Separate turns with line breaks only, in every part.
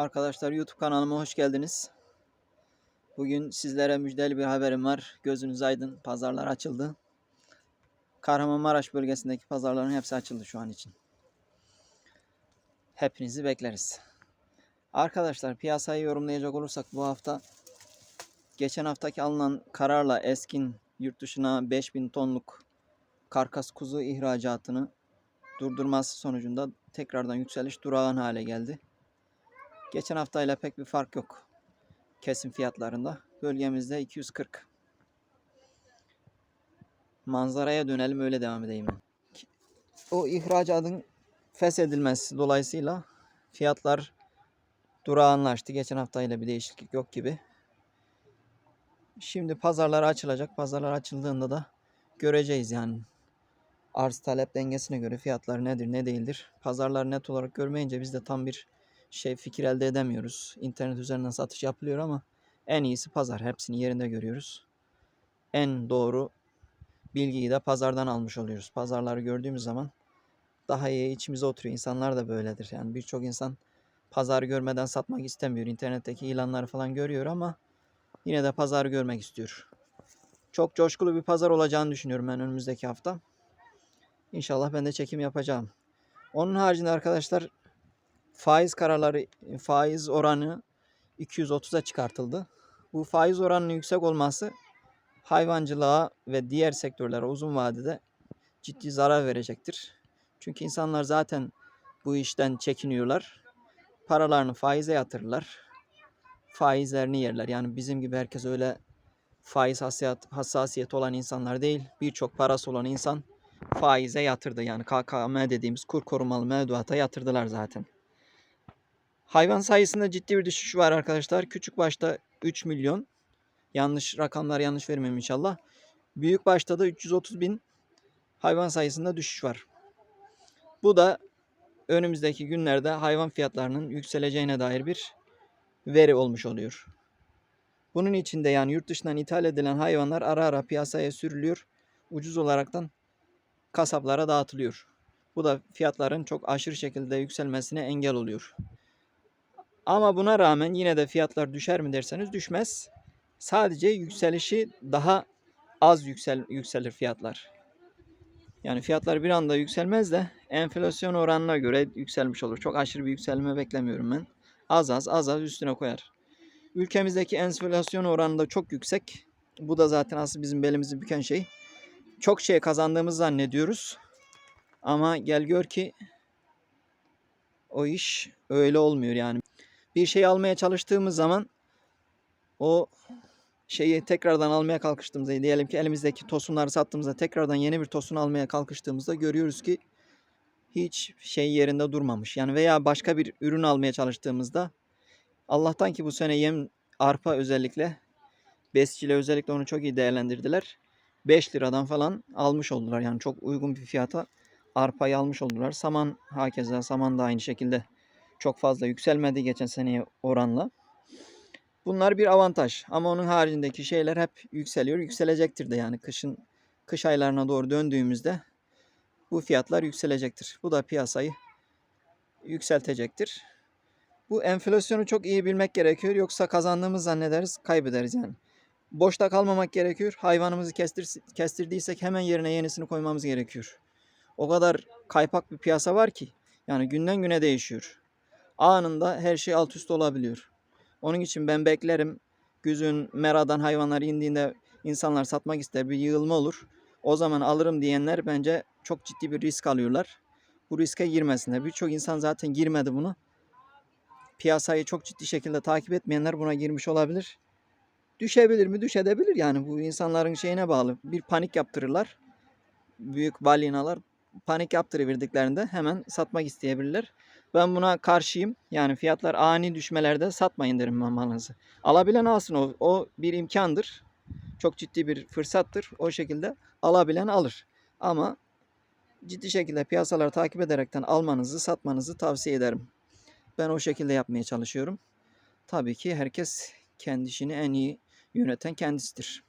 Arkadaşlar YouTube kanalıma hoş geldiniz. Bugün sizlere müjdeli bir haberim var. Gözünüz aydın. Pazarlar açıldı. Kahramanmaraş bölgesindeki pazarların hepsi açıldı şu an için. Hepinizi bekleriz. Arkadaşlar piyasayı yorumlayacak olursak bu hafta geçen haftaki alınan kararla Eskin yurt dışına 5000 tonluk karkas kuzu ihracatını durdurması sonucunda tekrardan yükseliş durağan hale geldi. Geçen haftayla pek bir fark yok. Kesim fiyatlarında. Bölgemizde 240. Manzaraya dönelim öyle devam edeyim. O ihracatın feshedilmesi dolayısıyla fiyatlar durağanlaştı. Geçen haftayla bir değişiklik yok gibi. Şimdi pazarlar açılacak. Pazarlar açıldığında da göreceğiz yani. Arz talep dengesine göre fiyatlar nedir ne değildir. Pazarlar net olarak görmeyince biz de tam bir şey fikir elde edemiyoruz. İnternet üzerinden satış yapılıyor ama en iyisi pazar. Hepsini yerinde görüyoruz. En doğru bilgiyi de pazardan almış oluyoruz. Pazarları gördüğümüz zaman daha iyi içimize oturuyor. İnsanlar da böyledir. Yani birçok insan pazarı görmeden satmak istemiyor. İnternetteki ilanları falan görüyor ama yine de pazarı görmek istiyor. Çok coşkulu bir pazar olacağını düşünüyorum ben önümüzdeki hafta. İnşallah ben de çekim yapacağım. Onun haricinde arkadaşlar faiz kararları faiz oranı 230'a çıkartıldı. Bu faiz oranının yüksek olması hayvancılığa ve diğer sektörlere uzun vadede ciddi zarar verecektir. Çünkü insanlar zaten bu işten çekiniyorlar. Paralarını faize yatırırlar. Faizlerini yerler. Yani bizim gibi herkes öyle faiz hassasiyet, hassasiyet olan insanlar değil. Birçok parası olan insan faize yatırdı. Yani KKM dediğimiz kur korumalı mevduata yatırdılar zaten. Hayvan sayısında ciddi bir düşüş var arkadaşlar. Küçük başta 3 milyon. Yanlış rakamlar yanlış vermem inşallah. Büyük başta da 330 bin hayvan sayısında düşüş var. Bu da önümüzdeki günlerde hayvan fiyatlarının yükseleceğine dair bir veri olmuş oluyor. Bunun içinde yani yurt dışından ithal edilen hayvanlar ara ara piyasaya sürülüyor. Ucuz olaraktan kasaplara dağıtılıyor. Bu da fiyatların çok aşırı şekilde yükselmesine engel oluyor. Ama buna rağmen yine de fiyatlar düşer mi derseniz düşmez. Sadece yükselişi daha az yüksel, yükselir fiyatlar. Yani fiyatlar bir anda yükselmez de enflasyon oranına göre yükselmiş olur. Çok aşırı bir yükselme beklemiyorum ben. Az az az az üstüne koyar. Ülkemizdeki enflasyon oranı da çok yüksek. Bu da zaten aslında bizim belimizi büken şey. Çok şey kazandığımızı zannediyoruz. Ama gel gör ki o iş öyle olmuyor yani. Bir şey almaya çalıştığımız zaman o şeyi tekrardan almaya kalkıştığımızda diyelim ki elimizdeki tosunları sattığımızda tekrardan yeni bir tosun almaya kalkıştığımızda görüyoruz ki hiç şey yerinde durmamış. Yani veya başka bir ürün almaya çalıştığımızda Allah'tan ki bu sene yem arpa özellikle besçile özellikle onu çok iyi değerlendirdiler. 5 liradan falan almış oldular. Yani çok uygun bir fiyata arpayı almış oldular. Saman hakeza saman da aynı şekilde çok fazla yükselmedi geçen seneye oranla. Bunlar bir avantaj ama onun haricindeki şeyler hep yükseliyor. Yükselecektir de yani kışın kış aylarına doğru döndüğümüzde bu fiyatlar yükselecektir. Bu da piyasayı yükseltecektir. Bu enflasyonu çok iyi bilmek gerekiyor. Yoksa kazandığımız zannederiz, kaybederiz yani. Boşta kalmamak gerekiyor. Hayvanımızı kestir, kestirdiysek hemen yerine yenisini koymamız gerekiyor. O kadar kaypak bir piyasa var ki. Yani günden güne değişiyor. Anında her şey alt üst olabiliyor. Onun için ben beklerim. Güzün meradan hayvanlar indiğinde insanlar satmak ister bir yığılma olur. O zaman alırım diyenler bence çok ciddi bir risk alıyorlar. Bu riske girmesinler. Birçok insan zaten girmedi bunu. Piyasayı çok ciddi şekilde takip etmeyenler buna girmiş olabilir. Düşebilir mi? Düşebilir yani bu insanların şeyine bağlı. Bir panik yaptırırlar. Büyük balinalar panik yaptırıverdiklerinde hemen satmak isteyebilirler. Ben buna karşıyım. Yani fiyatlar ani düşmelerde satmayın derim malınızı. Alabilen alsın o. O bir imkandır. Çok ciddi bir fırsattır. O şekilde alabilen alır. Ama ciddi şekilde piyasaları takip ederekten almanızı, satmanızı tavsiye ederim. Ben o şekilde yapmaya çalışıyorum. Tabii ki herkes kendi işini en iyi yöneten kendisidir.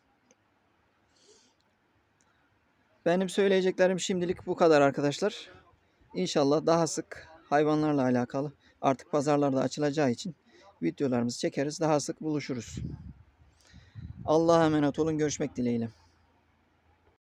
Benim söyleyeceklerim şimdilik bu kadar arkadaşlar. İnşallah daha sık hayvanlarla alakalı artık pazarlarda açılacağı için videolarımızı çekeriz. Daha sık buluşuruz. Allah'a emanet olun. Görüşmek dileğiyle.